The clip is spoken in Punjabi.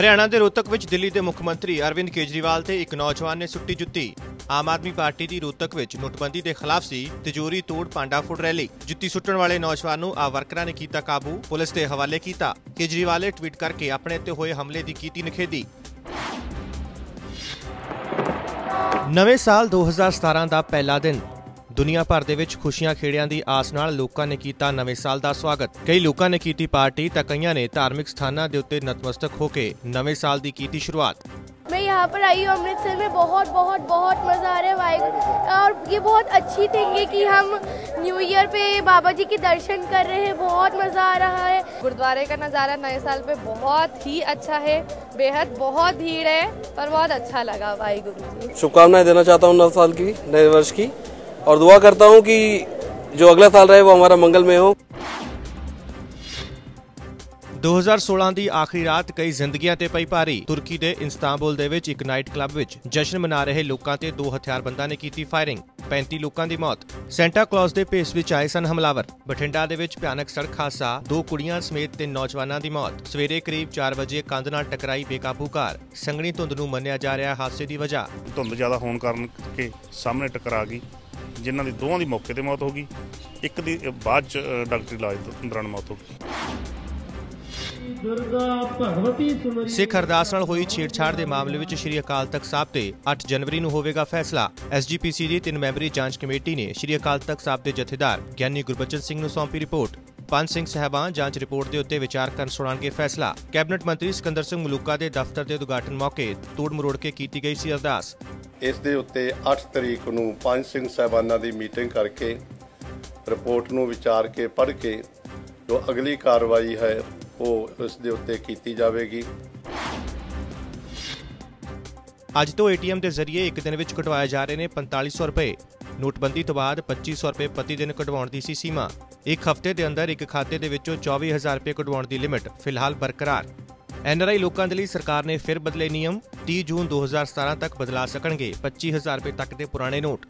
ਹਰਿਆਣਾ ਦੇ ਰੋਹਤਕ ਵਿੱਚ ਦਿੱਲੀ ਦੇ ਮੁੱਖ ਮੰਤਰੀ ਅਰਵਿੰਦ ਕੇਜਰੀਵਾਲ ਤੇ ਇੱਕ ਨੌਜਵਾਨ ਨੇ ਸੁੱਟੀ ਜੁੱਤੀ। ਆਮ ਆਦਮੀ ਪਾਰਟੀ ਦੀ ਰੋਹਤਕ ਵਿੱਚ ਨੋਟਬੰਦੀ ਦੇ ਖਿਲਾਫ ਸੀ, ਤਿਜੋਰੀ ਤੋੜ ਪਾਂਡਾ ਫੁੱਟ ਰੈਲੀ। ਜੁੱਤੀ ਸੁੱਟਣ ਵਾਲੇ ਨੌਜਵਾਨ ਨੂੰ ਆ ਵਰਕਰਾਂ ਨੇ ਕੀਤਾ ਕਾਬੂ, ਪੁਲਿਸ ਦੇ ਹਵਾਲੇ ਕੀਤਾ। ਕੇਜਰੀਵਾਲ ਨੇ ਟਵੀਟ ਕਰਕੇ ਆਪਣੇ ਤੇ ਹੋਏ ਹਮਲੇ ਦੀ ਕੀਤੀ ਨਿਖੇਧੀ। ਨਵੇਂ ਸਾਲ 2017 ਦਾ ਪਹਿਲਾ ਦਿਨ। ਦੁਨੀਆ ਭਰ ਦੇ ਵਿੱਚ ਖੁਸ਼ੀਆਂ ਖੇੜਿਆਂ ਦੀ ਆਸ ਨਾਲ ਲੋਕਾਂ ਨੇ ਕੀਤਾ ਨਵੇਂ ਸਾਲ ਦਾ ਸਵਾਗਤ ਕਈ ਲੋਕਾਂ ਨੇ ਕੀਤੀ ਪਾਰਟੀ ਤਾਂ ਕਈਆਂ ਨੇ ਧਾਰਮਿਕ ਸਥਾਨਾਂ ਦੇ ਉੱਤੇ ਨਤਮਸਤਕ ਹੋ ਕੇ ਨਵੇਂ ਸਾਲ ਦੀ ਕੀਤੀ ਸ਼ੁਰੂਆਤ मैं यहाँ पर आई हूँ अमृतसर में बहुत बहुत बहुत मज़ा आ रहा है वाइब और ये बहुत अच्छी थिंग है कि हम न्यू ईयर पे बाबा जी के दर्शन कर रहे हैं बहुत मज़ा आ रहा है गुरुद्वारे का नज़ारा नए साल पे बहुत ही अच्छा है बेहद बहुत भीड़ है पर बहुत अच्छा लगा भाई गुरु जी शुभकामनाएं देना चाहता हूँ नए साल की नए वर्ष की और दुआ करता हूँ कि जो अगला साल रहे वो हमारा मंगलमय हो 2016 ਦੀ ਆਖਰੀ ਰਾਤ ਕਈ ਜ਼ਿੰਦਗੀਆਂ ਤੇ ਪਈ ਭਾਰੀ ਤੁਰਕੀ ਦੇ ਇਸਤਾਂਬੁਲ ਦੇ ਵਿੱਚ ਇੱਕ ਨਾਈਟ ਕਲੱਬ ਵਿੱਚ ਜਸ਼ਨ ਮਨਾ ਰਹੇ ਲੋਕਾਂ ਤੇ ਦੋ ਹਥਿਆਰਬੰਦਾਂ ਨੇ ਕੀਤੀ ਫਾਇਰਿੰਗ 35 ਲੋਕਾਂ ਦੀ ਮੌਤ ਸੈਂਟਾ ਕਲੌਸ ਦੇ ਭੇਸ ਵਿੱਚ ਆਏ ਸਨ ਹਮਲਾਵਰ ਬਠਿੰਡਾ ਦੇ ਵਿੱਚ ਭਿਆਨਕ ਸੜਕ ਹਾਦਸਾ ਦੋ ਕੁੜੀਆਂ ਸਮੇਤ ਤਿੰਨ ਨੌਜਵਾਨਾਂ ਦੀ ਮੌਤ ਸਵੇਰੇ ਕਰੀਬ 4 ਵਜੇ ਕੰਧ ਨਾਲ ਟਕਰਾਈ ਬੇਕਾਬੂ ਕਾਰ ਸੰਘਣੀ ਧੁੰਦ ਨੂੰ ਮੰਨਿਆ ਜਾ ਰਿਹਾ ਹਾਦਸੇ ਦੀ ਵਜ੍ਹਾ ਧੁੰਦ ਜ਼ਿਆਦਾ ਹੋਣ ਕਾਰਨ ਕੇ ਸਾਹਮਣੇ ਟਕਰਾ ਗਈ ਜਿਨ੍ਹਾਂ ਦੀ ਦੋਵਾਂ ਦੀ ਮੌਕੇ ਤੇ ਮੌਤ ਹੋ ਗਈ ਇੱਕ ਦੀ ਬਾਅਦ ਚ ਡਾਕਟਰੀ ਇਲਾਜ ਤੋਂ ਦੌਰਾਨ ਮੌਤ ਹੋ ਗਈ। ਸਿੱਖ ਅਰਦਾਸ ਨਾਲ ਹੋਈ ਛੇੜਛਾੜ ਦੇ ਮਾਮਲੇ ਵਿੱਚ ਸ਼੍ਰੀ ਅਕਾਲ ਤਖਤ ਸਾਹਿਬ ਤੇ 8 ਜਨਵਰੀ ਨੂੰ ਹੋਵੇਗਾ ਫੈਸਲਾ। ਐਸਜੀਪੀਸੀ ਦੀ ਤਿੰਨ ਮੈਂਬਰੀ ਜਾਂਚ ਕਮੇਟੀ ਨੇ ਸ਼੍ਰੀ ਅਕਾਲ ਤਖਤ ਸਾਹਿਬ ਦੇ ਜਥੇਦਾਰ ਗਿਆਨੀ ਗੁਰਬਚਨ ਸਿੰਘ ਨੂੰ ਸੌਂਪੀ ਰਿਪੋਰਟ। ਪੰਜ ਸਿੰਘ ਸਹਿਬਾਨ ਜਾਂਚ ਰਿਪੋਰਟ ਦੇ ਉੱਤੇ ਵਿਚਾਰ ਕਰਨ ਸੁਣਾਉਣਗੇ ਫੈਸਲਾ। ਕੈਬਨਿਟ ਮੰਤਰੀ ਸਿਕੰਦਰ ਸਿੰਘ ਮਲੂਕਾ ਦੇ ਦਫ਼ਤਰ ਦੇ ਉਦਘਾਟਨ ਮੌਕੇ ਤੋੜ ਮਰੋੜ ਕੇ ਕੀਤੀ ਗਈ ਸੀ ਅਰਦਾਸ। ਇਸ ਦੇ ਉੱਤੇ 8 ਤਰੀਕ ਨੂੰ ਪੰਜ ਸਿੰਘ ਸਾਹਿਬਾਨਾਂ ਦੀ ਮੀਟਿੰਗ ਕਰਕੇ ਰਿਪੋਰਟ ਨੂੰ ਵਿਚਾਰ ਕੇ ਪੜ੍ਹ ਕੇ ਜੋ ਅਗਲੀ ਕਾਰਵਾਈ ਹੈ, ਉਹ ਉਸ ਦੇ ਉੱਤੇ ਕੀਤੀ ਜਾਵੇਗੀ। ਅੱਜ ਤੋਂ ਏਟੀਐਮ ਦੇ ਜ਼ਰੀਏ ਇੱਕ ਦਿਨ ਵਿੱਚ ਕਢਵਾਏ ਜਾ ਰਹੇ ਨੇ 4500 ਰੁਪਏ। ਨੋਟਬੰਦੀ ਤੋਂ ਬਾਅਦ 2500 ਰੁਪਏ ਪ੍ਰਤੀ ਦਿਨ ਕਢਵਾਉਣ ਦੀ ਸੀ ਸੀਮਾ। ਇੱਕ ਹਫ਼ਤੇ ਦੇ ਅੰਦਰ ਇੱਕ ਖਾਤੇ ਦੇ ਵਿੱਚੋਂ 24000 ਰੁਪਏ ਕਢਵਾਉਣ ਦੀ ਲਿਮਿਟ ਫਿਲਹਾਲ ਬਰਕਰਾਰ। ਐਨਆਰਆਈ ਲੋਕਾਂ ਦੇ ਲਈ ਸਰਕਾਰ ਨੇ ਫਿਰ ਬਦਲੇ ਨਿਯਮ 30 ਜੂਨ 2017 ਤੱਕ ਬਦਲਾ ਸਕਣਗੇ 25000 ਰੁਪਏ ਤੱਕ ਦੇ ਪੁਰਾਣੇ ਨੋਟ।